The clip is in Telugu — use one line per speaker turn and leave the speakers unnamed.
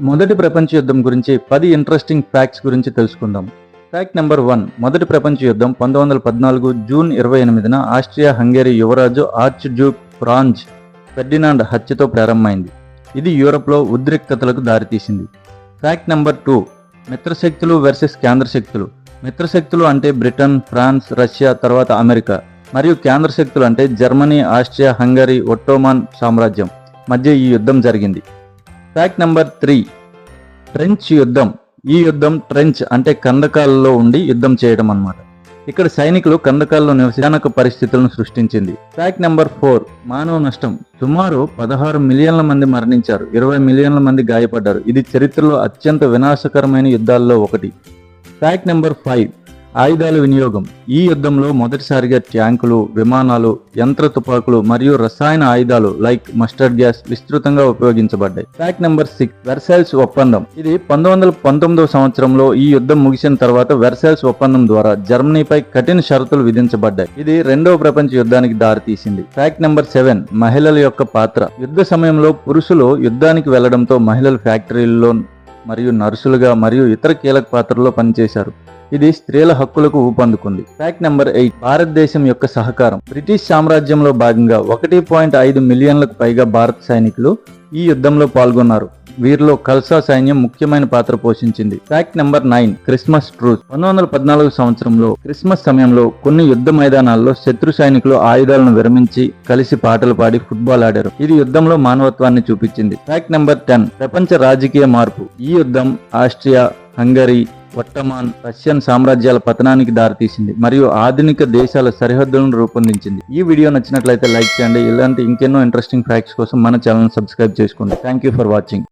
మొదటి ప్రపంచ యుద్ధం గురించి పది ఇంట్రెస్టింగ్ ఫ్యాక్ట్స్ గురించి తెలుసుకుందాం. ఫ్యాక్ట్ నెంబర్ వన్ మొదటి ప్రపంచ యుద్ధం పంతొమ్మిది వందల పద్నాలుగు జూన్ ఇరవై ఎనిమిదిన ఆస్ట్రియా హంగేరీ యువరాజు ఆర్చ్ డ్యూక్ ఫ్రాంజ్ ఫెర్డినాండ్ హత్యతో ప్రారంభమైంది. ఇది యూరప్లో ఉద్రిక్తతలకు దారితీసింది. ఫ్యాక్ట్ నెంబర్ టూ మిత్రశక్తులు వర్సెస్ కేంద్ర శక్తులు మిత్రశక్తులు అంటే బ్రిటన్ ఫ్రాన్స్ రష్యా తర్వాత అమెరికా. మరియు కేంద్ర శక్తులు అంటే జర్మనీ ఆస్ట్రియా హంగరీ ఒట్టోమాన్ సామ్రాజ్యం. మధ్య ఈ యుద్ధం జరిగింది. ఫ్యాక్ట్ నెంబర్ త్రీ ట్రెంచ్ యుద్ధం. ఈ యుద్ధం ట్రెంచ్ అంటే కందకాలలో ఉండి యుద్ధం చేయడం అనమాట ఇక్కడ సైనికులు కందకాల్లో నివసించక పరిస్థితులను సృష్టించింది. ఫ్యాక్ట్ నెంబర్ ఫోర్ మానవ నష్టం. సుమారు పదహారు మిలియన్ల మంది మరణించారు. ఇరవై మిలియన్ల మంది గాయపడ్డారు. ఇది చరిత్రలో అత్యంత వినాశకరమైన యుద్ధాల్లో ఒకటి. ఫ్యాక్ట్ నెంబర్ ఫైవ్ ఆయుధాల వినియోగం. ఈ యుద్ధంలో మొదటిసారిగా ట్యాంకులు విమానాలు యంత్ర తుపాకులు మరియు రసాయన ఆయుధాలు లైక్ మస్టర్డ్ గ్యాస్ విస్తృతంగా ఉపయోగించబడ్డాయి. ఫ్యాక్ట్ నెంబర్ సిక్స్ వెర్సైల్స్ ఒప్పందం. ఇది పంతొమ్మిది వందల పంతొమ్మిదవ సంవత్సరంలో ఈ యుద్ధం ముగిసిన తర్వాత వెర్సైల్స్ ఒప్పందం ద్వారా జర్మనీపై కఠిన షరతులు విధించబడ్డాయి. ఇది రెండవ ప్రపంచ యుద్ధానికి దారితీసింది. ఫ్యాక్ట్ నెంబర్ సెవెన్ మహిళల యొక్క పాత్ర. యుద్ధ సమయంలో పురుషులు యుద్ధానికి వెళ్ళడంతో మహిళలు ఫ్యాక్టరీల్లో మరియు నర్సులుగా మరియు ఇతర కీలక పాత్రల్లో పనిచేశారు. ఇది స్త్రీల హక్కులకు ఊపందుకుంది. ఫ్యాక్ట్ నెంబర్ ఎయిట్ భారతదేశం యొక్క సహకారం. బ్రిటిష్ సామ్రాజ్యంలో భాగంగా ఒకటి పాయింట్ ఐదు మిలియన్లకు పైగా భారత సైనికులు ఈ యుద్ధంలో పాల్గొన్నారు. వీరిలో కల్సా సైన్యం ముఖ్యమైన పాత్ర పోషించింది. Fact number nine Christmas truce పంతొమ్మిది వందల పద్నాలుగు సంవత్సరంలో క్రిస్మస్ సమయంలో కొన్ని యుద్ధ మైదానాల్లో శత్రు సైనికులు ఆయుధాలను విరమించి కలిసి పాటలు పాడి ఫుట్బాల్ ఆడారు. ఇది యుద్ధంలో మానవత్వాన్ని చూపించింది. ఫ్యాక్ట్ నెంబర్ టెన్ ప్రపంచ రాజకీయ మార్పు. ఈ యుద్ధం ఆస్ట్రియా హంగరీ ఒట్టమాన్ రష్యన్ సామ్రాజ్యాల పతనానికి దారితీసింది మరియు ఆధునిక దేశాల సరిహద్దులను రూపొందించింది. ఈ వీడియో నచ్చినట్లయితే లైక్ చేయండి. ఇలాంటి ఇంకెన్నో ఇంట్రెస్టింగ్ ఫ్యాక్ట్స్ కోసం మన ఛానల్ సబ్స్క్రైబ్ చేసుకోండి. Thank you for watching